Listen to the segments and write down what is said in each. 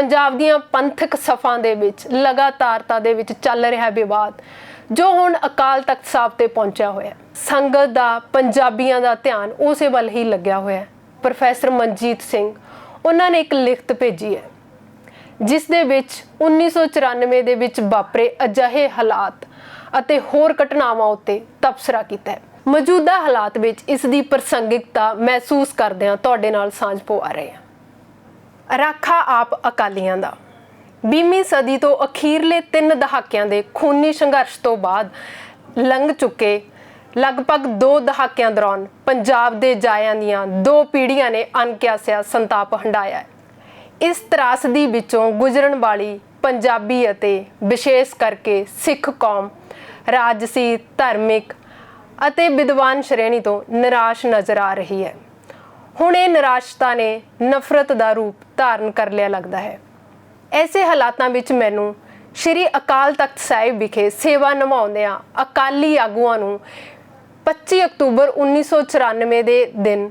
ਪੰਜਾਬ ਦੀਆਂ ਪੰਥਕ ਸਫਾਂ ਦੇ ਵਿੱਚ ਲਗਾਤਾਰਤਾ ਦੇ ਵਿੱਚ ਚੱਲ ਰਿਹਾ ਵਿਵਾਦ, ਜੋ ਹੁਣ ਅਕਾਲ ਤਖਤ ਸਾਹਿਬ ਤੇ ਪਹੁੰਚਿਆ ਹੋਇਆ ਸੰਗਤ ਦਾ, ਪੰਜਾਬੀਆਂ ਦਾ ਧਿਆਨ ਉਸੇ ਵੱਲ ਹੀ ਲੱਗਿਆ ਹੋਇਆ ਪ੍ਰੋਫੈਸਰ ਮਨਜੀਤ ਸਿੰਘ, ਉਹਨਾਂ ਨੇ ਇੱਕ ਲਿਖਤ ਭੇਜੀ ਹੈ। ਜਿਸ ਦੇ ਵਿੱਚ 1994 ਦੇ ਵਿੱਚ ਵਾਪਰੇ ਅਜਿਹੇ ਹਾਲਾਤ ਅਤੇ ਹੋਰ ਘਟਨਾਵਾਂ ਉੱਤੇ ਤਬਸਰਾ ਕੀਤਾ ਹੈ। ਮੌਜੂਦਾ ਹਾਲਾਤ ਵਿੱਚ ਇਸ ਦੀ ਪ੍ਰਸੰਗਿਕਤਾ ਮਹਿਸੂਸ ਕਰਦਿਆਂ ਤੁਹਾਡੇ ਨਾਲ ਸਾਂਝ ਪਵਾ ਰਹੇ ਹਾਂ। ਰਾਖਾ ਆਪ ਅਕਾਲੀਆਂ ਦਾ। 20ਵੀਂ ਸਦੀ ਤੋਂ ਅਖੀਰਲੇ 3 ਦਹਾਕਿਆਂ ਦੇ ਖੂਨੀ ਸੰਘਰਸ਼ ਤੋਂ ਬਾਅਦ ਲੰਘ ਚੁੱਕੇ ਲਗਭਗ 2 ਦਹਾਕਿਆਂ ਦੌਰਾਨ ਪੰਜਾਬ ਦੇ ਜਾਇਆਂ ਦੀਆਂ ਦੋ ਪੀੜ੍ਹੀਆਂ ਨੇ ਅਣਕਿਆਸਿਆ ਸੰਤਾਪ ਹੰਡਾਇਆ ਇਸ ਤਰਾਸਦੀ ਵਿੱਚੋਂ ਗੁਜ਼ਰਨ ਵਾਲੀ ਪੰਜਾਬੀ ਅਤੇ ਵਿਸ਼ੇਸ਼ ਕਰਕੇ ਸਿੱਖ ਕੌਮ, ਰਾਜਸੀ, ਧਾਰਮਿਕ ਅਤੇ ਵਿਦਵਾਨ ਸ਼੍ਰੇਣੀ ਤੋਂ ਨਿਰਾਸ਼ ਨਜ਼ਰ ਆ ਰਹੀ ਹੈ। ਹੁਣ ਇਹ ਨਿਰਾਸ਼ਤਾ ਨੇ ਨਫ਼ਰਤ ਦਾ ਰੂਪ ਧਾਰਨ ਕਰ ਲਿਆ ਲੱਗਦਾ ਹੈ। ਐਸੇ ਹਾਲਾਤਾਂ ਵਿੱਚ ਮੈਨੂੰ ਸ਼੍ਰੀ ਅਕਾਲ ਤਖਤ ਸਾਹਿਬ ਵਿਖੇ ਸੇਵਾ ਨਿਭਾਉਂਦਿਆਂ ਅਕਾਲੀ ਆਗੂਆਂ ਨੂੰ 25 ਅਕਤੂਬਰ 1994 ਦੇ ਦਿਨ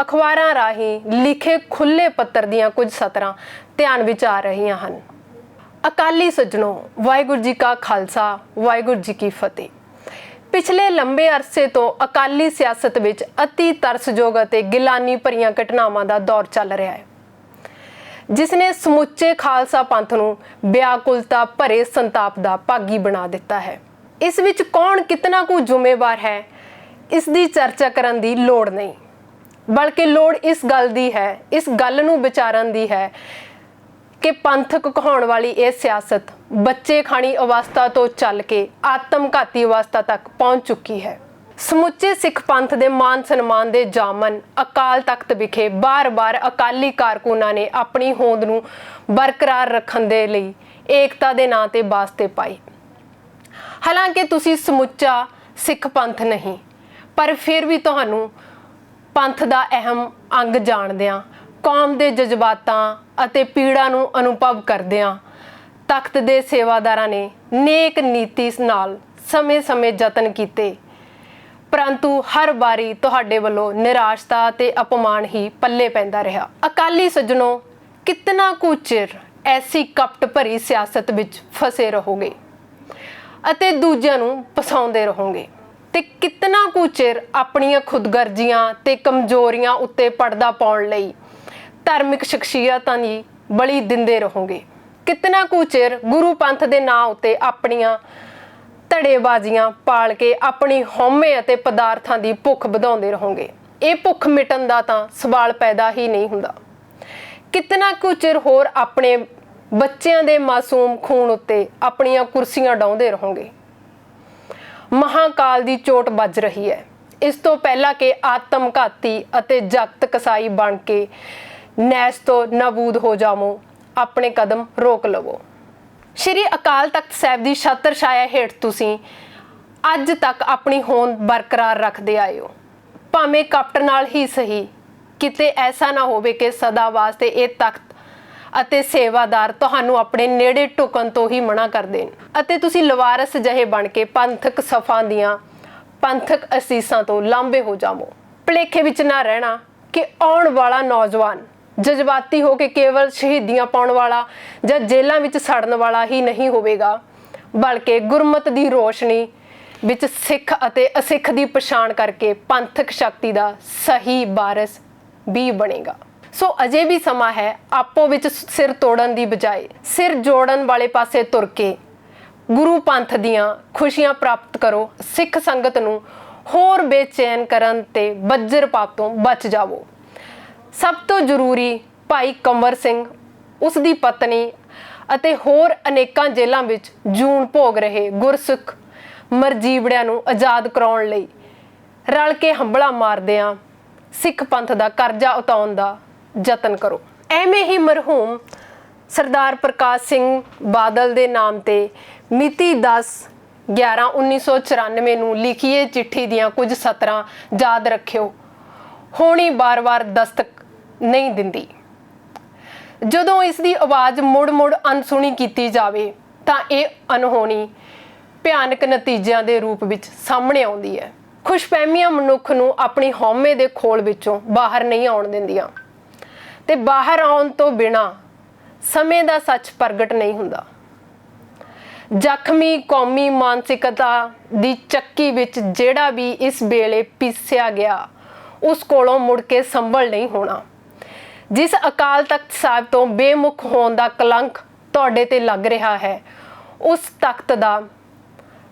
ਅਖਬਾਰਾਂ ਰਾਹੀਂ ਲਿਖੇ ਖੁੱਲੇ ਪੱਤਰ ਦੀਆਂ ਕੁਝ ਸਤਰਾਂ ਧਿਆਨ ਵਿੱਚ ਆ ਰਹੀਆਂ ਹਨ। ਅਕਾਲੀ ਸੱਜਣੋ, ਵਾਹਿਗੁਰੂ ਜੀ ਕਾ ਖਾਲਸਾ, ਵਾਹਿਗੁਰੂ ਜੀ ਕੀ ਫਤਿਹ। ਪਿਛਲੇ ਲੰਬੇ ਅਰਸੇ ਤੋਂ ਅਕਾਲੀ ਸਿਆਸਤ ਵਿੱਚ ਅਤੀ ਤਰਸਯੋਗ ਅਤੇ ਗਿਲਾਨੀ ਭਰੀਆਂ ਘਟਨਾਵਾਂ ਦਾ ਦੌਰ ਚੱਲ ਰਿਹਾ ਹੈ। ਜਿਸ ਨੇ ਸਮੁੱਚੇ ਖਾਲਸਾ ਪੰਥ ਨੂੰ ਵਿਆਕੁਲਤਾ ਭਰੇ ਸੰਤਾਪ ਦਾ ਭਾਗੀ ਬਣਾ ਦਿੱਤਾ ਹੈ। ਇਸ ਵਿੱਚ ਕੌਣ ਕਿਤਨਾ ਕੁ ਜ਼ਿੰਮੇਵਾਰ ਹੈ, ਇਸ ਦੀ ਚਰਚਾ ਕਰਨ ਦੀ ਲੋੜ ਨਹੀਂ। ਬਲਕਿ ਲੋੜ ਇਸ ਗੱਲ ਦੀ ਹੈ, ਇਸ ਗੱਲ ਨੂੰ ਵਿਚਾਰਨ ਦੀ ਹੈ ਕਿ ਪੰਥਕ ਕਹਾਉਣ ਵਾਲੀ ਇਹ ਸਿਆਸਤ ਬੱਚੇ ਖਾਣੀ ਅਵਸਥਾ ਤੋਂ ਚੱਲ ਕੇ ਆਤਮਘਾਤੀ ਅਵਸਥਾ ਤੱਕ ਪਹੁੰਚ ਚੁੱਕੀ ਹੈ। ਸਮੁੱਚੇ ਸਿੱਖ ਪੰਥ ਦੇ ਮਾਨ ਸਨਮਾਨ ਦੇ ਜਾਮਨ ਅਕਾਲ ਤਖਤ ਵਿਖੇ ਬਾਰ-ਬਾਰ ਅਕਾਲੀ ਕਾਰਕੁਨਾਂ ਨੇ ਆਪਣੀ ਹੋਂਦ ਨੂੰ ਬਰਕਰਾਰ ਰੱਖਣ ਦੇ ਲਈ ਏਕਤਾ ਦੇ ਨਾਂ ਤੇ ਵਾਸਤੇ ਪਾਈ। ਹਾਲਾਂਕਿ ਤੁਸੀਂ ਸਮੁੱਚਾ ਸਿੱਖ ਪੰਥ ਨਹੀਂ, ਪਰ ਫਿਰ ਵੀ ਤੁਹਾਨੂੰ ਪੰਥ ਦਾ ਅਹਿਮ ਅੰਗ ਜਾਣਦਿਆਂ ਕੌਮ ਦੇ ਜਜ਼ਬਾਤਾਂ ਅਤੇ ਪੀੜਾ ਨੂੰ ਅਨੁਭਵ ਕਰਦਿਆਂ ਤਖਤ ਦੇ ਸੇਵਾਦਾਰਾਂ ਨੇ ਨੇਕ ਨੀਤੀ ਨਾਲ ਸਮੇਂ-ਸਮੇਂ ਯਤਨ ਕੀਤੇ। ਪਰੰਤੂ ਹਰ ਵਾਰੀ ਤੁਹਾਡੇ ਵੱਲੋਂ ਨਿਰਾਸ਼ਤਾ ਤੇ ਅਪਮਾਨ ਹੀ ਪੱਲੇ ਪੈਂਦਾ ਰਿਹਾ। ਅਕਾਲੀ ਸੱਜਣੋ, ਕਿਤਨਾ ਕੁ ਚਿਰ ਐਸੀ ਕਪਟ ਭਰੀ ਸਿਆਸਤ ਵਿੱਚ ਫਸੇ ਰਹੋਗੇ ਅਤੇ ਦੂਜਿਆਂ ਨੂੰ ਫਸਾਉਂਦੇ ਰਹੋਗੇ? ਤੇ ਕਿਤਨਾ ਕੁ ਚਿਰ ਆਪਣੀਆਂ ਖੁਦਗਰਜ਼ੀਆਂ ਤੇ ਕਮਜ਼ੋਰੀਆਂ ਉੱਤੇ ਪਰਦਾ ਪਾਉਣ ਲਈ ਧਾਰਮਿਕ ਸ਼ਖਸੀਅਤਾਂ ਦੀ ਬਲੀ ਦਿੰਦੇ ਰਹੋਗੇ। ਕਿਤਨਾ ਕੁ ਚਿਰ ਗੁਰੂ ਪੰਥ ਦੇ ਨਾਂ ਉੱਤੇ ਆਪਣੀਆਂ ਧੜੇਬਾਜ਼ੀਆਂ ਪਾਲ ਕੇ ਆਪਣੀ ਹਉਮੈ ਅਤੇ ਪਦਾਰਥਾਂ ਦੀ ਭੁੱਖ ਵਧਾਉਂਦੇ ਰਹੋਗੇ। ਇਹ ਭੁੱਖ ਮਿਟਣ ਦਾ ਤਾਂ ਸਵਾਲ ਪੈਦਾ ਹੀ ਨਹੀਂ ਹੁੰਦਾ। ਕਿਤਨਾ ਕੁ ਚਿਰ ਹੋਰ ਆਪਣੇ ਬੱਚਿਆਂ ਦੇ ਮਾਸੂਮ ਖੂਨ ਉੱਤੇ ਆਪਣੀਆਂ ਕੁਰਸੀਆਂ ਡਾਉਂਦੇ ਰਹੋਗੇ। ਮਹਾਕਾਲ ਦੀ ਚੋਟ ਵੱਜ ਰਹੀ ਹੈ। ਇਸ ਤੋਂ ਪਹਿਲਾਂ ਕਿ ਆਤਮਘਾਤੀ ਅਤੇ ਜਗਤ ਕਸਾਈ ਬਣ ਕੇ ਨੈਸ ਤੋਂ ਨਬੂਦ ਹੋ ਜਾਵੋ, ਆਪਣੇ ਕਦਮ ਰੋਕ ਲਵੋ। ਸ਼੍ਰੀ ਅਕਾਲ ਤਖਤ ਸਾਹਿਬ ਦੀ ਛਤਰ ਛਾਇਆ ਹੇਠ ਤੁਸੀਂ ਅੱਜ ਤੱਕ ਆਪਣੀ ਹੋਂਦ ਬਰਕਰਾਰ ਰੱਖਦੇ ਆਏ ਹੋ ਭਾਵੇਂ ਕਪਟ ਨਾਲ ਹੀ ਸਹੀ, ਕਿਤੇ ਐਸਾ ਨਾ ਹੋਵੇ ਕਿ ਸਦਾ ਵਾਸਤੇ ਇਹ ਤਖਤ ਅਤੇ ਸੇਵਾਦਾਰ ਤੁਹਾਨੂੰ ਆਪਣੇ ਨੇੜੇ ਟੁਕਣ ਤੋਂ ਹੀ ਮਨਾ ਕਰ ਦੇਣ। ਅਤੇ ਤੁਸੀਂ ਲਵਾਰਸ ਜਿਹੇ ਬਣ ਕੇ ਪੰਥਕ ਸਫਾਂ ਦੀਆਂ ਪੰਥਕ ਅਸੀਸਾਂ ਤੋਂ ਲਾਂਬੇ ਹੋ ਜਾਵੋ। ਭਲੇਖੇ ਵਿੱਚ ਨਾ ਰਹਿਣਾ ਕਿ ਆਉਣ ਵਾਲਾ ਨੌਜਵਾਨ ਜਜ਼ਬਾਤੀ ਹੋ ਕੇ ਕੇਵਲ ਸ਼ਹੀਦੀਆਂ ਪਾਉਣ ਵਾਲਾ ਜਾਂ ਜੇਲ੍ਹਾਂ ਵਿੱਚ ਸੜਨ ਵਾਲਾ ਹੀ ਨਹੀਂ ਹੋਵੇਗਾ, ਬਲਕਿ ਗੁਰਮਤ ਦੀ ਰੋਸ਼ਨੀ ਵਿੱਚ ਸਿੱਖ ਅਤੇ ਅਸਿੱਖ ਦੀ ਪਛਾਣ ਕਰਕੇ ਪੰਥਕ ਸ਼ਕਤੀ ਦਾ ਸਹੀ ਵਾਰਿਸ ਵੀ ਬਣੇਗਾ। ਸੋ ਅਜੇ ਵੀ ਸਮਾਂ ਹੈ ਆਪੋ ਵਿੱਚ ਸਿਰ ਤੋੜਨ ਦੀ ਬਜਾਏ, ਸਿਰ ਜੋੜਨ ਵਾਲੇ ਪਾਸੇ ਤੁਰ ਕੇ ਗੁਰੂ ਪੰਥ ਦੀਆਂ ਖੁਸ਼ੀਆਂ ਪ੍ਰਾਪਤ ਕਰੋ, ਸਿੱਖ ਸੰਗਤ ਨੂੰ ਹੋਰ ਬੇਚੈਨ ਕਰਨ ਤੇ ਬੱਜਰ ਪਾਪ ਤੋਂ ਬਚ ਜਾਵੋ। ਸਭ ਤੋਂ ਜ਼ਰੂਰੀ ਭਾਈ ਕੰਵਰ ਸਿੰਘ ਉਸ ਦੀ ਪਤਨੀ ਅਤੇ ਹੋਰ ਅਨੇਕਾਂ ਜੇਲ੍ਹਾਂ ਵਿੱਚ ਜੂਨ ਭੋਗ ਰਹੇ ਗੁਰਸਿੱਖ ਮਰਜੀਵੜਿਆਂ ਨੂੰ ਆਜ਼ਾਦ ਕਰਾਉਣ ਲਈ ਰਲ ਕੇ ਹੰਬਲਾ ਮਾਰਦਿਆਂ ਸਿੱਖ ਪੰਥ ਦਾ ਕਰਜ਼ਾ ਉਤਾਉਣ ਦਾ ਯਤਨ ਕਰੋ। ਐਵੇਂ ਹੀ ਮਰਹੂਮ ਸਰਦਾਰ ਪ੍ਰਕਾਸ਼ ਸਿੰਘ ਬਾਦਲ ਦੇ ਨਾਮ ਤੇ ਮਿਤੀ 10 11 1994 ਨੂੰ ਲਿਖੀਏ ਚਿੱਠੀ ਦੀਆਂ ਕੁਝ ਸਤਰਾਂ ਯਾਦ ਰੱਖਿਓ। ਹੋਣੀ ਬਾਰ-ਬਾਰ ਦਸਤਕ ਨਹੀਂ ਦਿੰਦੀ। ਜਦੋਂ ਇਸ ਦੀ ਆਵਾਜ਼ ਮੁੜ-ਮੁੜ ਅਨਸੁਣੀ ਕੀਤੀ ਜਾਵੇ, ਤਾਂ ਇਹ ਅਨਹੋਣੀ ਭਿਆਨਕ ਨਤੀਜਿਆਂ ਦੇ ਰੂਪ ਵਿੱਚ ਸਾਹਮਣੇ ਆਉਂਦੀ ਹੈ। ਖੁਸ਼ਫਹਿਮੀਆਂ ਮਨੁੱਖ ਨੂੰ ਆਪਣੀ ਹਉਮੈ ਦੇ ਖੋਲ ਵਿੱਚੋਂ ਬਾਹਰ ਨਹੀਂ ਆਉਣ ਦਿੰਦੀਆਂ। ਤੇ ਬਾਹਰ ਆਉਣ ਤੋਂ ਬਿਨਾ ਸਮੇਂ ਦਾ ਸੱਚ ਪ੍ਰਗਟ ਨਹੀਂ ਹੁੰਦਾ। ਜ਼ਖਮੀ ਕੌਮੀ ਮਾਨਸਿਕਤਾ ਦੀ ਚੱਕੀ ਵਿੱਚ ਜਿਹੜਾ ਵੀ ਇਸ ਵੇਲੇ ਪੀਸਿਆ ਗਿਆ, ਉਸ ਕੋਲੋਂ ਮੁੜ ਕੇ ਸੰਭਲ ਨਹੀਂ ਹੋਣਾ। ਜਿਸ ਅਕਾਲ ਤਖਤ ਸਾਹਿਬ ਤੋਂ ਬੇਮੁਖ ਹੋਣ ਦਾ ਕਲੰਕ ਤੁਹਾਡੇ ਤੇ ਲੱਗ ਰਿਹਾ ਹੈ, ਉਸ ਤਖਤ ਦਾ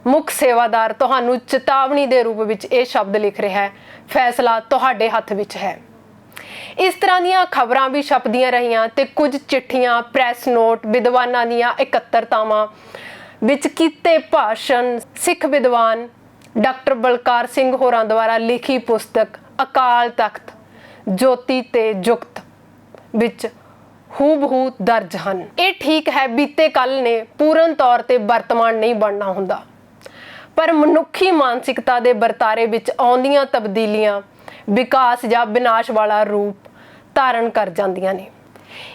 ਮੁੱਖ ਸੇਵਾਦਾਰ ਤੁਹਾਨੂੰ ਚੇਤਾਵਨੀ ਦੇ ਰੂਪ ਵਿੱਚ ਇਹ ਸ਼ਬਦ ਲਿਖ ਰਿਹਾ ਹੈ, ਫੈਸਲਾ ਤੁਹਾਡੇ ਹੱਥ ਵਿੱਚ ਹੈ। ਇਸ ਤਰ੍ਹਾਂ ਦੀਆਂ ਖਬਰਾਂ ਵੀ ਛਪਦੀਆਂ ਰਹੀਆਂ ਤੇ ਕੁਝ ਚਿੱਠੀਆਂ, ਪ੍ਰੈਸ ਨੋਟ, ਵਿਦਵਾਨਾਂ ਦੀਆਂ ਇਕੱਤਰਤਾਵਾਂ ਵਿੱਚ ਕੀਤੇ ਭਾਸ਼ਣ, ਸਿੱਖ ਵਿਦਵਾਨ ਡਾਕਟਰ ਬਲਕਾਰ ਸਿੰਘ ਹੋਰਾਂ ਦੁਆਰਾ ਲਿਖੀ ਪੁਸਤਕ ਅਕਾਲ ਤਖਤ ਜੋਤੀ ਤੇ ਜੁਗਤ ਵਿੱਚ ਹੂਬਹੂ ਦਰਜ ਹਨ। ਇਹ ਠੀਕ ਹੈ, ਬੀਤੇ ਕੱਲ ਨੇ ਪੂਰਨ ਤੌਰ ਤੇ ਵਰਤਮਾਨ ਨਹੀਂ ਬਣਨਾ ਹੁੰਦਾ। ਪਰ ਮਨੁੱਖੀ ਮਾਨਸਿਕਤਾ ਦੇ ਵਰਤਾਰੇ ਵਿੱਚ ਆਉਂਦੀਆਂ ਤਬਦੀਲੀਆਂ, ਵਿਕਾਸ ਜਾਂ ਵਿਨਾਸ਼ ਵਾਲਾ ਰੂਪ ਧਾਰਨ ਕਰ ਜਾਂਦੀਆਂ ਨੇ।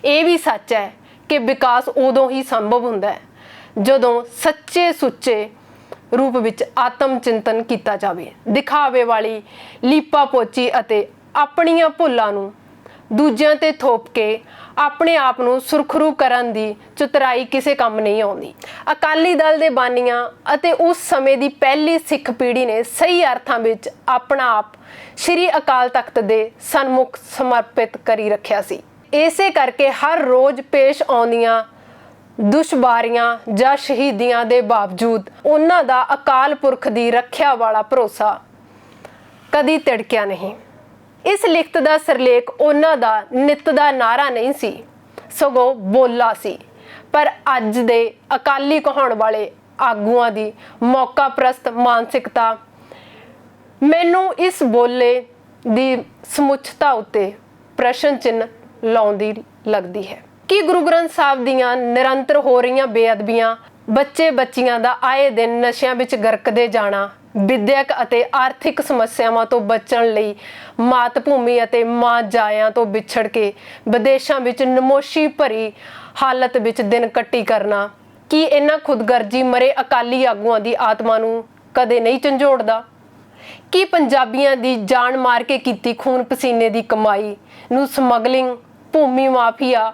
ਇਹ ਵੀ ਸੱਚ ਹੈ ਕਿ ਵਿਕਾਸ ਉਦੋਂ ਹੀ ਸੰਭਵ ਹੁੰਦਾ ਹੈ, ਜਦੋਂ ਸੱਚੇ ਸੁੱਚੇ ਰੂਪ ਵਿੱਚ ਆਤਮ ਚਿੰਤਨ ਕੀਤਾ ਜਾਵੇ। ਦਿਖਾਵੇ ਵਾਲੀ ਲੀਪਾ ਪੋਚੀ ਅਤੇ ਆਪਣੀਆਂ ਭੁੱਲਾਂ ਨੂੰ ਦੂਜਿਆਂ ਤੇ ਥੋਪ ਕੇ ਆਪਣੇ ਆਪ ਨੂੰ ਸੁਰਖਰੂ ਕਰਨ ਦੀ ਚਤੁਰਾਈ ਕਿਸੇ ਕੰਮ ਨਹੀਂ ਆਉਂਦੀ। ਅਕਾਲੀ ਦਲ ਦੇ ਬਾਨੀਆਂ ਅਤੇ ਉਸ ਸਮੇਂ ਦੀ ਪਹਿਲੀ ਸਿੱਖ ਪੀੜ੍ਹੀ ਨੇ ਸਹੀ ਅਰਥਾਂ ਵਿੱਚ ਆਪਣਾ ਆਪ ਸ੍ਰੀ ਅਕਾਲ ਤਖਤ ਦੇ ਸਨਮੁਖ ਸਮਰਪਿਤ ਕਰੀ ਰੱਖਿਆ ਸੀ। ਇਸੇ ਕਰਕੇ ਹਰ ਰੋਜ਼ ਪੇਸ਼ ਆਉਂਦੀਆਂ ਦੁਸ਼ਵਾਰੀਆਂ ਜਾਂ ਸ਼ਹੀਦੀਆਂ ਦੇ ਬਾਵਜੂਦ ਉਹਨਾਂ ਦਾ ਅਕਾਲ ਪੁਰਖ ਦੀ ਰੱਖਿਆ ਵਾਲਾ ਭਰੋਸਾ ਕਦੀ ਤਿੜਕਿਆ ਨਹੀਂ। ਇਸ ਲਿਖਤ ਦਾ ਸਿਰਲੇਖ ਉਹਨਾਂ ਦਾ ਨਿੱਤ ਦਾ ਨਾਰਾ ਨਹੀਂ ਸੀ, ਸਗੋਂ ਬੋਲਾ ਸੀ। ਪਰ ਅੱਜ ਦੇ ਅਕਾਲੀ ਕਹਾਉਣ ਵਾਲੇ ਆਗੂਆਂ ਦੀ ਮੌਕਾ ਪ੍ਰਸਤ ਮਾਨਸਿਕਤਾ ਮੈਨੂੰ ਇਸ ਬੋਲੇ ਦੀ ਸਮੁੱਚਤਾ ਉੱਤੇ ਪ੍ਰਸ਼ਨ ਚਿੰਨ ਲਾਉਂਦੀ ਲੱਗਦੀ ਹੈ। ਕਿ ਗੁਰੂ ਗ੍ਰੰਥ ਸਾਹਿਬ ਦੀਆਂ ਨਿਰੰਤਰ ਹੋ ਰਹੀਆਂ ਬੇਅਦਬੀਆਂ ਬੱਚੇ ਬੱਚੀਆਂ ਦਾ ਆਏ ਦਿਨ ਨਸ਼ਿਆਂ ਵਿੱਚ ਗਰਕਦੇ ਜਾਣਾ ਵਿਦਿਅਕ ਅਤੇ ਆਰਥਿਕ ਸਮੱਸਿਆਵਾਂ ਤੋਂ ਬਚਣ ਲਈ ਮਾਤ ਭੂਮੀ ਅਤੇ ਮਾਂ ਜਾਇਆਂ ਤੋਂ ਵਿਛੜ ਕੇ ਵਿਦੇਸ਼ਾਂ ਵਿੱਚ ਨਮੋਸ਼ੀ ਭਰੀ ਹਾਲਤ ਵਿੱਚ ਦਿਨ ਕੱਟੀ ਕਰਨਾ, ਕੀ ਇਹਨਾਂ ਖੁਦਗਰਜੀ ਮਰੇ ਅਕਾਲੀ ਆਗੂਆਂ ਦੀ ਆਤਮਾ ਨੂੰ ਕਦੇ ਨਹੀਂ ਝੰਜੋੜਦਾ? ਕੀ ਪੰਜਾਬੀਆਂ ਦੀ ਜਾਨ ਮਾਰ ਕੇ ਕੀਤੀ ਖੂਨ ਪਸੀਨੇ ਦੀ ਕਮਾਈ ਨੂੰ ਸਮਗਲਿੰਗ, ਭੂਮੀ ਮਾਫੀਆ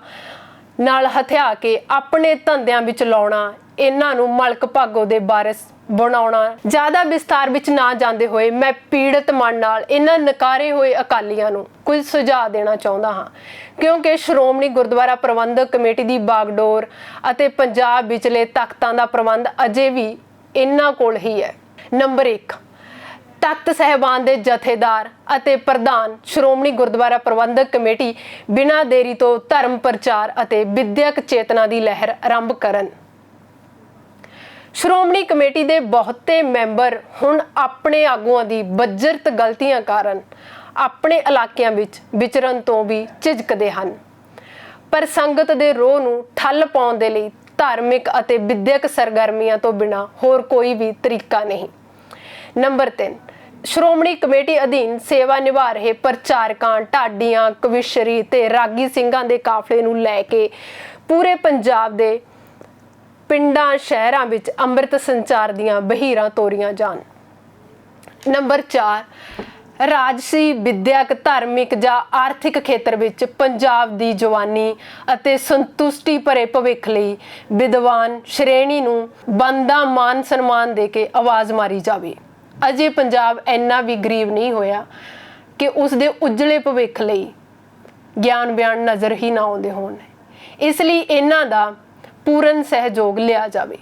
ਨਾਲ ਹਥਿਆ ਕੇ ਆਪਣੇ ਧੰਦਿਆਂ ਵਿੱਚ ਲਾਉਣਾ ਇਹਨਾਂ ਨੂੰ ਮਲਕ ਭਾਗੋ ਦੇ ਵਾਰਿਸ ਬਣਾਉਣਾ, ਜ਼ਿਆਦਾ ਵਿਸਤਾਰ ਵਿੱਚ ਨਾ ਜਾਂਦੇ ਹੋਏ ਮੈਂ ਪੀੜਤ ਮਨ ਨਾਲ ਇਹਨਾਂ ਨਕਾਰੇ ਹੋਏ ਅਕਾਲੀਆਂ ਨੂੰ ਕੁਝ ਸੁਝਾਅ ਦੇਣਾ ਚਾਹੁੰਦਾ ਹਾਂ। ਕਿਉਂਕਿ ਸ਼੍ਰੋਮਣੀ ਗੁਰਦੁਆਰਾ ਪ੍ਰਬੰਧਕ ਕਮੇਟੀ ਦੀ ਬਾਗਡੋਰ ਅਤੇ ਪੰਜਾਬ ਵਿਚਲੇ ਤਖਤਾਂ ਦਾ ਪ੍ਰਬੰਧ ਅਜੇ ਵੀ ਇਹਨਾਂ ਕੋਲ ਹੀ ਹੈ। ਨੰਬਰ 1 ਤਖਤ ਸਹਿਬਾਨ ਦੇ ਜਥੇਦਾਰ ਅਤੇ ਪ੍ਰਧਾਨ ਸ਼੍ਰੋਮਣੀ ਗੁਰਦੁਆਰਾ ਪ੍ਰਬੰਧਕ ਕਮੇਟੀ ਬਿਨਾਂ ਦੇਰੀ ਤੋਂ ਧਰਮ ਪ੍ਰਚਾਰ ਅਤੇ ਵਿਦਿਅਕ ਚੇਤਨਾ ਦੀ ਲਹਿਰ ਆਰੰਭ ਕਰਨ। ਸ਼੍ਰੋਮਣੀ ਕਮੇਟੀ ਦੇ ਬਹੁਤੇ ਮੈਂਬਰ ਹੁਣ ਆਪਣੇ ਆਗੂਆਂ ਦੀ ਬੱਜਰਤ ਗਲਤੀਆਂ ਕਾਰਨ ਆਪਣੇ ਇਲਾਕਿਆਂ ਵਿੱਚ ਵਿਚਰਨ ਤੋਂ ਵੀ ਝਿਜਕਦੇ ਹਨ। ਪਰ ਸੰਗਤ ਦੇ ਰੋਹ ਨੂੰ ਠੱਲ ਪਾਉਣ ਦੇ ਲਈ ਧਾਰਮਿਕ ਅਤੇ ਵਿਦਿਅਕ ਸਰਗਰਮੀਆਂ ਤੋਂ ਬਿਨਾ ਹੋਰ ਕੋਈ ਵੀ ਤਰੀਕਾ ਨਹੀਂ। ਨੰਬਰ 3 ਸ਼੍ਰੋਮਣੀ ਕਮੇਟੀ ਅਧੀਨ ਸੇਵਾ ਨਿਭਾ ਰਹੇ ਪ੍ਰਚਾਰਕਾਂ, ਢਾਡੀਆਂ, ਕਵਿਸ਼ਰੀ ਤੇ ਰਾਗੀ ਸਿੰਘਾਂ ਦੇ ਕਾਫਲੇ ਨੂੰ ਲੈ ਕੇ ਪੂਰੇ ਪੰਜਾਬ ਦੇ ਪਿੰਡਾਂ, ਸ਼ਹਿਰਾਂ ਵਿੱਚ ਅੰਮ੍ਰਿਤ ਸੰਚਾਰ ਦੀਆਂ ਬਹੀਰਾਂ ਤੋਰੀਆਂ ਜਾਣ। ਨੰਬਰ 4 ਰਾਜਸੀ ਵਿਦਿਅਕ, ਧਾਰਮਿਕ ਜਾਂ ਆਰਥਿਕ ਖੇਤਰ ਵਿੱਚ ਪੰਜਾਬ ਦੀ ਜਵਾਨੀ ਅਤੇ ਸੰਤੁਸ਼ਟੀ ਭਰੇ ਭਵਿੱਖ ਲਈ ਵਿਦਵਾਨ ਸ਼੍ਰੇਣੀ ਨੂੰ ਬੰਦਾ ਮਾਨ ਸਨਮਾਨ ਦੇ ਕੇ ਆਵਾਜ਼ ਮਾਰੀ ਜਾਵੇ। ਅਜੇ ਪੰਜਾਬ ਇੰਨਾ ਵੀ ਗਰੀਬ ਨਹੀਂ ਹੋਇਆ ਕਿ ਉਸ ਦੇ ਉਜਲੇ ਭਵਿੱਖ ਲਈ ਗਿਆਨ ਬਿਆਨ ਨਜ਼ਰ ਹੀ ਨਾ ਆਉਂਦੇ ਹੋਣ। ਇਸ ਲਈ ਇਹਨਾਂ ਦਾ ਪੂਰਨ ਸਹਿਯੋਗ ਲਿਆ ਜਾਵੇ।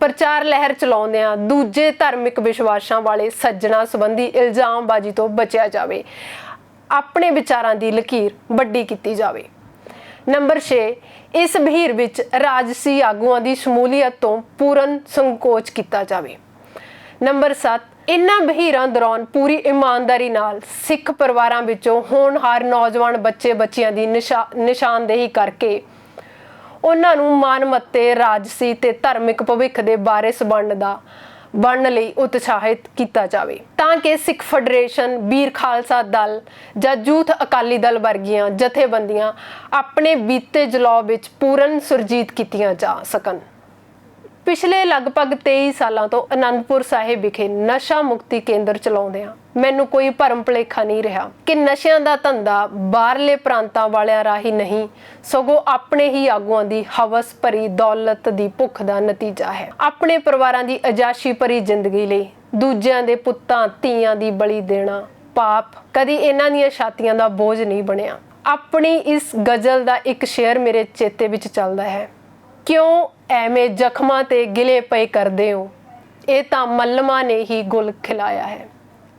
ਪ੍ਰਚਾਰ ਲਹਿਰ ਚਲਾਉਂਦਿਆਂ ਦੂਜੇ ਧਾਰਮਿਕ ਵਿਸ਼ਵਾਸਾਂ ਵਾਲੇ ਸੱਜਣਾ ਸੰਬੰਧੀ ਇਲਜ਼ਾਮਬਾਜ਼ੀ ਤੋਂ ਬਚਿਆ ਜਾਵੇ। ਆਪਣੇ ਵਿਚਾਰਾਂ ਦੀ ਲਕੀਰ ਵੱਡੀ ਕੀਤੀ ਜਾਵੇ। ਨੰਬਰ 6 ਇਸ ਬਹੀਰ ਵਿੱਚ ਰਾਜਸੀ ਆਗੂਆਂ ਦੀ ਸ਼ਮੂਲੀਅਤ ਤੋਂ ਪੂਰਨ ਸੰਕੋਚ ਕੀਤਾ ਜਾਵੇ। ਨੰਬਰ 7 ਇਨ੍ਹਾਂ ਬਹੀਰਾਂ ਦੌਰਾਨ ਪੂਰੀ ਇਮਾਨਦਾਰੀ ਨਾਲ ਸਿੱਖ ਪਰਿਵਾਰਾਂ ਵਿੱਚੋਂ ਹੋਣਹਾਰ ਨੌਜਵਾਨ ਬੱਚੇ ਬੱਚੀਆਂ ਦੀ ਨਿਸ਼ਾ- ਨਿਸ਼ਾਨਦੇਹੀ ਕਰਕੇ ਉਹਨਾਂ ਨੂੰ ਮਾਨਮੱਤੇ ਰਾਜਸੀ ਤੇ ਧਾਰਮਿਕ ਭਵਿੱਖ ਦੇ ਬਾਰੇ ਬਣਨ ਦਾ, ਬਣਨ ਲਈ ਉਤਸ਼ਾਹਿਤ ਕੀਤਾ ਜਾਵੇ। ਤਾਂ ਕਿ ਸਿੱਖ ਫੈਡਰੇਸ਼ਨ, ਬੀਰ ਖਾਲਸਾ ਦਲ ਜਾਂ ਜੂਥ ਅਕਾਲੀ ਦਲ ਵਰਗੀਆਂ ਜਥੇਬੰਦੀਆਂ ਆਪਣੇ ਬੀਤੇ ਜਲਾਅ ਵਿੱਚ ਪੂਰਨ ਸੁਰਜੀਤ ਕੀਤੀਆਂ ਜਾ ਸਕਣ। ਪਿਛਲੇ ਲਗਭਗ 23 ਸਾਲਾਂ ਤੋਂ ਅਨੰਦਪੁਰ ਸਾਹਿਬ ਵਿਖੇ ਨਸ਼ਾ ਮੁਕਤੀ ਕੇਂਦਰ ਚਲਾਉਂਦੇ ਆ ਮੈਨੂੰ ਕੋਈ ਭਰਮ ਭੁਲੇਖਾ ਨਹੀਂ ਰਿਹਾ ਕਿ ਨਸ਼ਿਆਂ ਦਾ ਧੰਦਾ ਬਾਹਰਲੇ ਪ੍ਰਾਂਤਾਂ ਵਾਲਿਆਂ ਰਾਹੀਂ ਨਹੀਂ, ਸਗੋਂ ਆਪਣੇ ਹੀ ਆਗੂਆਂ ਦੀ ਹਵਸ ਭਰੀ ਦੌਲਤ ਦੀ ਭੁੱਖ ਦਾ ਨਤੀਜਾ ਹੈ। ਆਪਣੇ ਪਰਿਵਾਰਾਂ ਦੀ ਅਜਾਸ਼ੀ ਭਰੀ ਜ਼ਿੰਦਗੀ ਲਈ ਦੂਜਿਆਂ ਦੇ ਪੁੱਤਾਂ, ਧੀਆਂ ਦੀ ਬਲੀ ਦੇਣਾ ਪਾਪ ਕਦੀ ਇਹਨਾਂ ਦੀਆਂ ਛਾਤੀਆਂ ਦਾ ਬੋਝ ਨਹੀਂ ਬਣਿਆ। ਆਪਣੀ ਇਸ ਗਜ਼ਲ ਦਾ ਇੱਕ ਸ਼ੇਰ ਮੇਰੇ ਚੇਤੇ ਵਿੱਚ ਚੱਲਦਾ ਹੈ। ਕਿਉਂ ਐਵੇਂ ਜ਼ਖਮਾਂ ਤੇ ਗਿਲੇ ਪਏ ਕਰਦੇ ਹੋ? ਇਹ ਤਾਂ ਮੱਲਮਾ ਨੇ ਹੀ ਗੁਲ ਖਿਲਾਇਆ ਹੈ।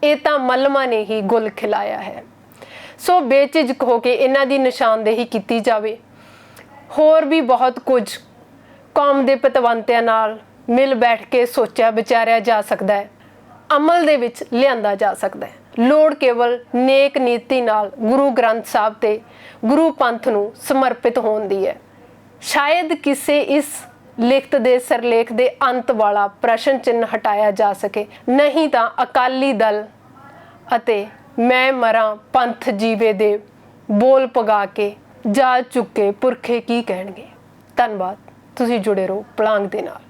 ਇਹ ਤਾਂ ਮੱਲਮਾ ਨੇ ਹੀ ਗੁਲ ਖਿਲਾਇਆ ਹੈ। ਸੋ ਬੇਚਿਜਕ ਹੋ ਕੇ ਇਹਨਾਂ ਦੀ ਨਿਸ਼ਾਨਦੇਹੀ ਕੀਤੀ ਜਾਵੇ। ਹੋਰ ਵੀ ਬਹੁਤ ਕੁਝ ਕੌਮ ਦੇ ਪਤਵੰਤਿਆਂ ਨਾਲ ਮਿਲ ਬੈਠ ਕੇ ਸੋਚਿਆ ਵਿਚਾਰਿਆ ਜਾ ਸਕਦਾ ਹੈ। ਅਮਲ ਦੇ ਵਿੱਚ ਲਿਆਂਦਾ ਜਾ ਸਕਦਾ ਹੈ। ਲੋੜ ਕੇਵਲ ਨੇਕ ਨੀਤੀ ਨਾਲ ਗੁਰੂ ਗ੍ਰੰਥ ਸਾਹਿਬ ਤੇ ਗੁਰੂ ਪੰਥ ਨੂੰ ਸਮਰਪਿਤ ਹੋਣ ਦੀ ਹੈ। ਸ਼ਾਇਦ ਕਿਸੇ ਇਸ ਲਿਖਤ ਦੇ ਸਰਲੇਖ ਦੇ ਅੰਤ ਵਾਲਾ ਪ੍ਰਸ਼ਨ ਚਿੰਨ੍ਹ ਹਟਾਇਆ ਜਾ ਸਕੇ। ਨਹੀਂ ਤਾਂ ਅਕਾਲੀ ਦਲ ਅਤੇ ਮੈਂ ਮਰਾਂ ਪੰਥ ਜੀਵੇ ਦੇ ਬੋਲ ਪਗਾ ਕੇ ਜਾ ਚੁੱਕੇ ਪੁਰਖੇ ਕੀ ਕਹਿਣਗੇ? ਧੰਨਵਾਦ। ਤੁਸੀਂ ਜੁੜੇ ਰਹੋ ਪਲਾਂਗ ਦੇ ਨਾਲ।